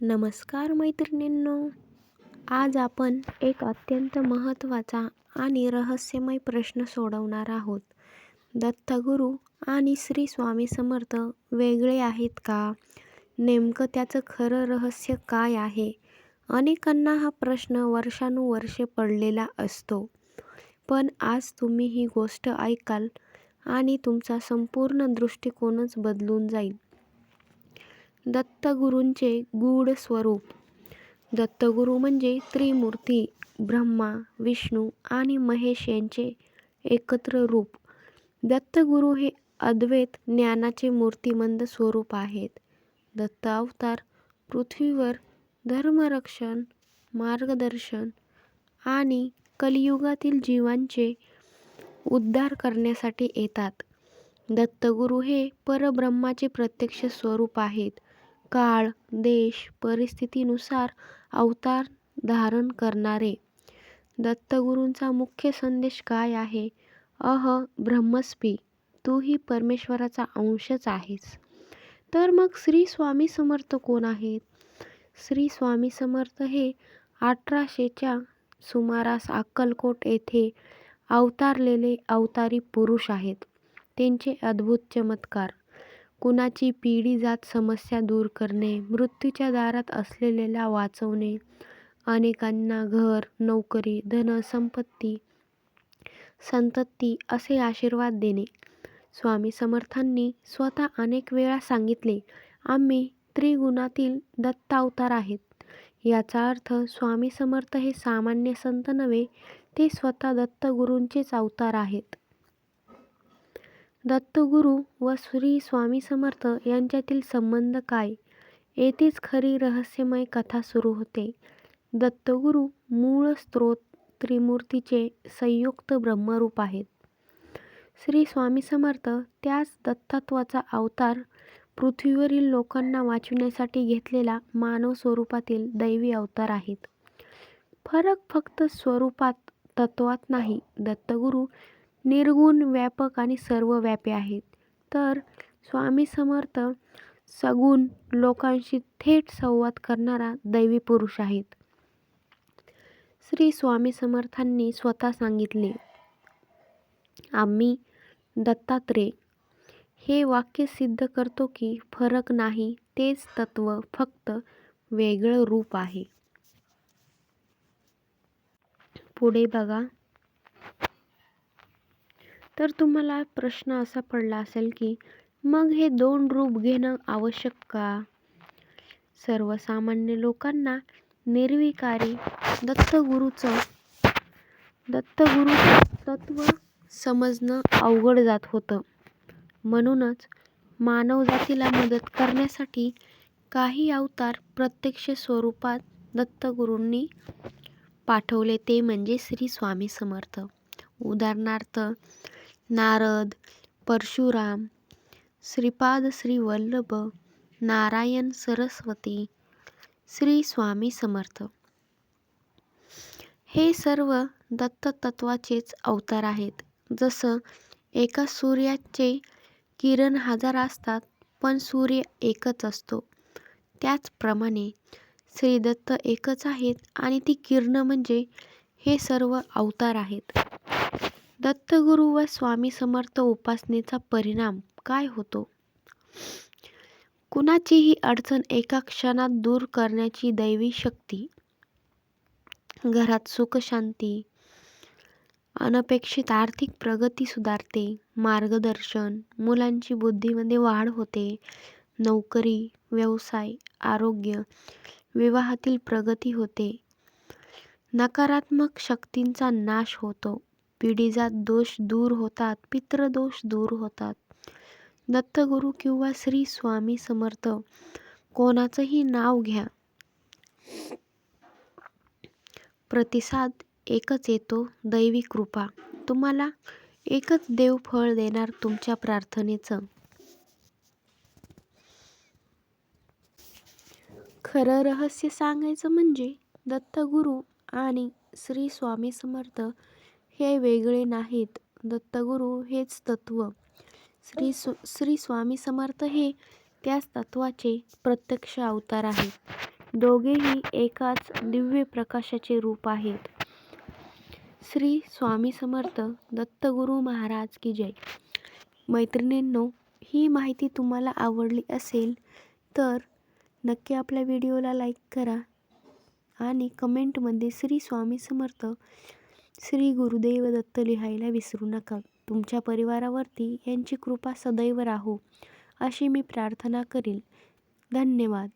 नमस्कार मैत्रिणींनो. आज आपण एक अत्यंत महत्त्वाचा आणि रहस्यमय प्रश्न सोडवणार आहोत. दत्तगुरू आणि श्री स्वामी समर्थ वेगळे आहेत का? नेमकं त्याचं खरं रहस्य काय आहे? अनेकांना हा प्रश्न वर्षानुवर्षे पडलेला असतो. पण आज तुम्ही ही गोष्ट ऐकाल आणि तुमचा संपूर्ण दृष्टिकोनच बदलून जाईल. दत्तगुरूंचे गूढ स्वरूप. दत्तगुरू म्हणजे त्रिमूर्ती ब्रह्मा विष्णू आणि महेश यांचे एकत्र रूप. दत्तगुरू हे अद्वैत ज्ञानाचे मूर्तिमंद स्वरूप आहेत. दत्त अवतार पृथ्वीवर धर्मरक्षण मार्गदर्शन आणि कलियुगातील जीवांचे उद्धार करण्यासाठी येतात. दत्तगुरू हे परब्रह्माचे प्रत्यक्ष स्वरूप आहेत. काळ देश परिस्थितीनुसार अवतार धारण करणारे. दत्तगुरूंचा मुख्य संदेश काय आहे? अह ब्रह्मस्पी तू ही परमेश्वराचा अंशच आहेस. तर मग श्री स्वामी समर्थ कोण आहेत? श्री स्वामी समर्थ हे अठराशेच्या सुमारास अक्कलकोट येथे अवतारलेले अवतारी पुरुष आहेत. त्यांचे अद्भुत चमत्कार. कुणाची पिढी जात समस्या दूर करणे मृत्यूच्या दारात असलेल्याला वाचवणे अनेकांना घर नोकरी धन संपत्ती संतती असे आशीर्वाद देणे. स्वामी समर्थांनी स्वतः अनेक वेळा सांगितले आम्ही त्रिगुणातील दत्तावतार आहेत. याचा अर्थ स्वामी समर्थ हे सामान्य संत नव्हे ते स्वतः दत्तगुरूंचेच अवतार आहेत. दत्तगुरू व श्री स्वामी समर्थ यांच्यातील संबंध काय? येथेच खरी रहस्यमय कथा सुरू होते. दत्तगुरू मूळ स्त्रोत त्रिमूर्तीचे संयुक्त ब्रह्मरूप आहेत. श्री स्वामी समर्थ त्याच दत्तत्वाचा अवतार पृथ्वीवरील लोकांना वाचविण्यासाठी घेतलेला मानव स्वरूपातील दैवी अवतार आहेत. फरक फक्त स्वरूपात तत्वात नाही. दत्तगुरू निर्गुण व्यापक आणि सर्वव्यापी आहेत. तर स्वामी समर्थ सगुण लोकांशी थेट संवाद करणारा दैवी पुरुष आहेत. श्री स्वामी समर्थांनी स्वतः सांगितले आम्ही दत्तात्रेय. हे वाक्य सिद्ध करतो की फरक नाही तेच तत्व फक्त वेगळं रूप आहे. पुढे बघा. तर तुम्हाला प्रश्न असा पडला असेल की मग हे दोन रूप घेणं आवश्यक का? सर्वसामान्य लोकांना निर्विकारी दत्तगुरूचं दत्तगुरूचं तत्व समजणं अवघड जात होतं. म्हणूनच मानवजातीला मदत करण्यासाठी काही अवतार प्रत्यक्ष स्वरूपात दत्तगुरूंनी पाठवले ते म्हणजे श्री स्वामी समर्थ. उदाहरणार्थ नारद परशुराम श्रीपाद श्रीवल्लभ नारायण सरस्वती श्री स्वामी समर्थ. हे सर्व दत्ततत्वाचेच अवतार आहेत. जसं एका सूर्याचे किरण हजार असतात पण सूर्य एकच असतो. त्याचप्रमाणे श्री दत्त एकच आहेत आणि ती किरणं म्हणजे हे सर्व अवतार आहेत. दत्तगुरू व स्वामी समर्थ उपासनेचा परिणाम काय होतो? कुणाचीही अडचण एका क्षणात दूर करण्याची दैवी शक्ती घरात सुखशांती अनपेक्षित आर्थिक प्रगती सुधारते मार्गदर्शन मुलांची बुद्धीमध्ये वाढ होते नोकरी व्यवसाय आरोग्य विवाहातील प्रगती होते. नकारात्मक शक्तींचा नाश होतो. पिढीजात दोष दूर होतात पितृदोष दूर होतात. दत्तगुरू किंवा श्री स्वामी समर्थ कोणाचंही नाव घ्या. प्रतिसाद एकच येतो दैवी कृपा. तुम्हाला एकच देव फळ देणार तुमच्या प्रार्थनेचं. खरं रहस्य सांगायचं म्हणजे दत्तगुरू आणि श्री स्वामी समर्थ हे वेगळे नाहीत. दत्तगुरू हेच तत्व. श्री स्व श्री स्वामी समर्थ हे त्याच तत्वाचे प्रत्यक्ष अवतार आहेत. दोघेही एकाच दिव्य प्रकाशाचे रूप आहेत. श्री स्वामी समर्थ दत्तगुरू महाराज की जय. मैत्रिणींनो ही माहिती तुम्हाला आवडली असेल तर नक्की आपल्या व्हिडिओला लाईक करा आणि कमेंटमध्ये श्री स्वामी समर्थ श्री गुरुदेव दत्त लिहायला विसरू नका. तुमच्या परिवारावरती यांची कृपा सदैव राहो अशी मी प्रार्थना करील. धन्यवाद.